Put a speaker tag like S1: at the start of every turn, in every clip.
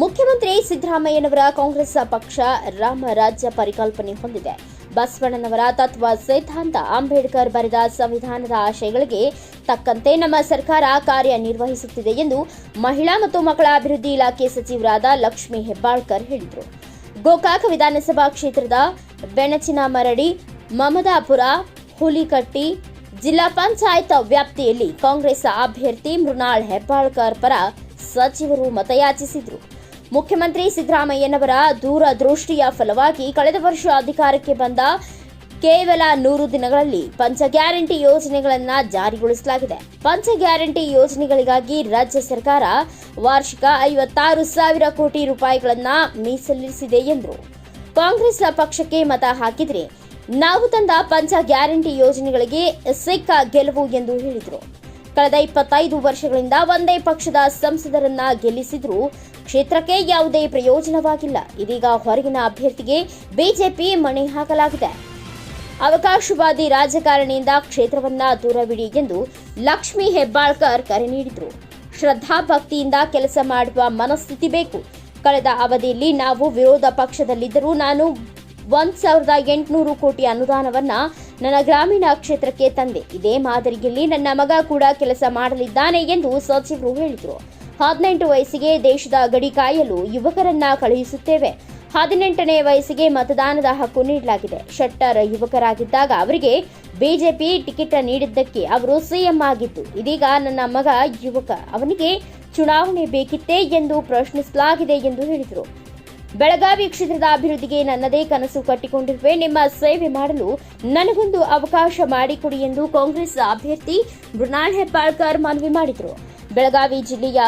S1: ಮುಖ್ಯಮಂತ್ರಿ ಸಿದ್ದರಾಮಯ್ಯನವರ ಕಾಂಗ್ರೆಸ್ ಪಕ್ಷ ರಾಮ ರಾಜ್ಯ ಪರಿಕಲ್ಪನೆ ಹೊಂದಿದೆ. ಬಸವಣ್ಣನವರ ತತ್ವ ಸಿದ್ಧಾಂತ ಅಂಬೇಡ್ಕರ್ ಬರೆದ ಸಂವಿಧಾನದ ಆಶಯಗಳಿಗೆ ತಕ್ಕಂತೆ ನಮ್ಮ ಸರ್ಕಾರ ಕಾರ್ಯನಿರ್ವಹಿಸುತ್ತಿದೆ ಎಂದು ಮಹಿಳಾ ಮತ್ತು ಮಕ್ಕಳ ಅಭಿವೃದ್ಧಿ ಇಲಾಖೆ ಸಚಿವರಾದ ಲಕ್ಷ್ಮೀ ಹೆಬ್ಬಾಳ್ಕರ್ ಹೇಳಿದರು. ಗೋಕಾಕ ವಿಧಾನಸಭಾ ಕ್ಷೇತ್ರದ ಬೆಣಚಿನ ಮರಡಿ ಮಮದಾಪುರ, ಹುಲಿಕಟ್ಟಿ ಜಿಲ್ಲಾ ಪಂಚಾಯತ್ ವ್ಯಾಪ್ತಿಯಲ್ಲಿ ಕಾಂಗ್ರೆಸ್ ಅಭ್ಯರ್ಥಿ ಮೃಣಾಳ್ ಹೆಬ್ಬಾಳ್ಕರ್ ಪರ ಸಚಿವರು ಮತಯಾಚಿಸಿದರು. ಮುಖ್ಯಮಂತ್ರಿ ಸಿದ್ದರಾಮಯ್ಯನವರ ದೂರದೃಷ್ಟಿಯ ಫಲವಾಗಿ ಕಳೆದ ವರ್ಷ ಅಧಿಕಾರಕ್ಕೆ ಬಂದ ಕೇವಲ ನೂರು ದಿನಗಳಲ್ಲಿ ಪಂಚ ಗ್ಯಾರಂಟಿ ಯೋಜನೆಗಳನ್ನು ಜಾರಿಗೊಳಿಸಲಾಗಿದೆ. ಪಂಚ ಗ್ಯಾರಂಟಿ ಯೋಜನೆಗಳಿಗಾಗಿ ರಾಜ್ಯ ಸರ್ಕಾರ ವಾರ್ಷಿಕ ಐವತ್ತಾರು ಸಾವಿರ ಕೋಟಿ ರೂಪಾಯಿಗಳನ್ನು ಮೀಸಲಿರಿಸಿದೆ ಎಂದರು. ಕಾಂಗ್ರೆಸ್ ಪಕ್ಷಕ್ಕೆ ಮತ ಹಾಕಿದ್ರೆ ನಾವು ತಂದ ಪಂಚ ಗ್ಯಾರಂಟಿ ಯೋಜನೆಗಳಿಗೆ ಸಿಕ್ಕ ಗೆಲುವು ಎಂದು ಹೇಳಿದರು. ಕಳೆದ ಇಪ್ಪತ್ತೈದು ವರ್ಷಗಳಿಂದ ಒಂದೇ ಪಕ್ಷದ ಸಂಸದರನ್ನ ಗೆಲ್ಲಿಸಿದ್ರು ಕ್ಷೇತ್ರಕ್ಕೆ ಯಾವುದೇ ಪ್ರಯೋಜನವಾಗಿಲ್ಲ. ಇದೀಗ ಹೊರಗಿನ ಅಭ್ಯರ್ಥಿಗೆ ಬಿಜೆಪಿ ಮಣೆ ಹಾಕಲಾಗಿದೆ. ಅವಕಾಶವಾದಿ ರಾಜಕಾರಣಿಯಿಂದ ಕ್ಷೇತ್ರವನ್ನ ದೂರವಿಡಿ ಎಂದು ಲಕ್ಷ್ಮೀ ಹೆಬ್ಬಾಳ್ಕರ್ ಕರೆ ನೀಡಿದರು. ಶ್ರದ್ಧಾ ಭಕ್ತಿಯಿಂದ ಕೆಲಸ ಮಾಡುವ ಮನಸ್ಥಿತಿ ಬೇಕು. ಕಳೆದ ಅವಧಿಯಲ್ಲಿ ನಾವು ವಿರೋಧ ಪಕ್ಷದಲ್ಲಿದ್ದರೂ ನಾನು ಒಂದ್ ಸಾವಿರದ ಎಂಟುನೂರು ಕೋಟಿ ಅನುದಾನವನ್ನ ನನ್ನ ಗ್ರಾಮೀಣ ಕ್ಷೇತ್ರಕ್ಕೆ ತಂದೆ. ಇದೇ ಮಾದರಿಯಲ್ಲಿ ನನ್ನ ಮಗ ಕೂಡ ಕೆಲಸ ಮಾಡಲಿದ್ದಾನೆ ಎಂದು ಸಚಿವರು ಹೇಳಿದರು. ಹದಿನೆಂಟು ವಯಸ್ಸಿಗೆ ದೇಶದ ಗಡಿ ಕಾಯಲು ಯುವಕರನ್ನ ಕಳುಹಿಸುತ್ತೇವೆ. ಹದಿನೆಂಟನೇ ವಯಸ್ಸಿಗೆ ಮತದಾನದ ಹಕ್ಕು ನೀಡಲಾಗಿದೆ. ಶೆಟ್ಟರ್ ಯುವಕರಾಗಿದ್ದಾಗ ಅವರಿಗೆ ಬಿಜೆಪಿ ಟಿಕೆಟ್ ನೀಡಿದ್ದಕ್ಕೆ ಅವರು ಸಿಎಂ ಆಗಿದ್ದು, ಇದೀಗ ನನ್ನ ಮಗ ಯುವಕ. ಅವನಿಗೆ ಚುನಾವಣೆ ಬೇಕಿತ್ತೇ ಎಂದು ಪ್ರಶ್ನಿಸಲಾಗಿದೆ ಎಂದು ಹೇಳಿದರು. ಬೆಳಗಾವಿ ಕ್ಷೇತ್ರದ ಅಭಿವೃದ್ಧಿಗೆ ನನ್ನದೇ ಕನಸು ಕಟ್ಟಿಕೊಂಡಿರುವೆ. ನಿಮ್ಮ ಸೇವೆ ಮಾಡಲು ನನಗೊಂದು ಅವಕಾಶ ಮಾಡಿಕೊಡಿ ಎಂದು ಕಾಂಗ್ರೆಸ್ ಅಭ್ಯರ್ಥಿ ಮೃಣಾಲ್ ಹೆಬ್ಬಾಳ್ಕರ್ ಮನವಿ ಮಾಡಿದರು. ಬೆಳಗಾವಿ ಜಿಲ್ಲೆಯ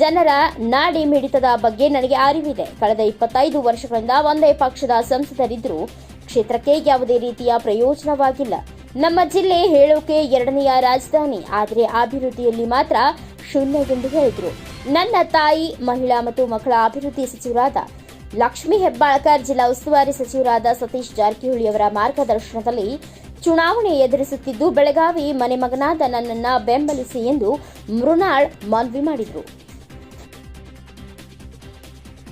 S1: ಜನರ ನಾಡಿ ಮಿಡಿತದ ಬಗ್ಗೆ ನನಗೆ ಅರಿವಿದೆ. ಕಳೆದ ಇಪ್ಪತ್ತೈದು ವರ್ಷಗಳಿಂದ ಒಂದೇ ಪಕ್ಷದ ಸಂಸದರಿದ್ದರೂ ಕ್ಷೇತ್ರಕ್ಕೆ ಯಾವುದೇ ರೀತಿಯ ಪ್ರಯೋಜನವಾಗಿಲ್ಲ. ನಮ್ಮ ಜಿಲ್ಲೆ ಹೇಳೋಕೆ ಎರಡನೆಯ ರಾಜಧಾನಿ. ಆದರೆ ಅಭಿವೃದ್ಧಿಯಲ್ಲಿ ಮಾತ್ರ ಶೂನ್ಯವೆಂದು ಹೇಳಿದರು. ನನ್ನ ತಾಯಿ, ಮಹಿಳಾ ಮತ್ತು ಮಕ್ಕಳ ಅಭಿವೃದ್ಧಿ ಸಚಿವರಾದ ಲಕ್ಷ್ಮೀ ಹೆಬ್ಬಾಳ್ಕರ್ ಜಿಲ್ಲಾ ಉಸ್ತುವಾರಿ ಸಚಿವರಾದ ಸತೀಶ್ ಜಾರಕಿಹೊಳಿ ಅವರ ಮಾರ್ಗದರ್ಶನದಲ್ಲಿ ಚುನಾವಣೆ ಎದುರಿಸುತ್ತಿದ್ದು, ಬೆಳಗಾವಿ ಮನೆ ಮಗನಾದ ನನ್ನನ್ನ ಬೆಂಬಲಿಸಿ ಎಂದು ಮೃಣಾಳ್ ಮನವಿ ಮಾಡಿದರು.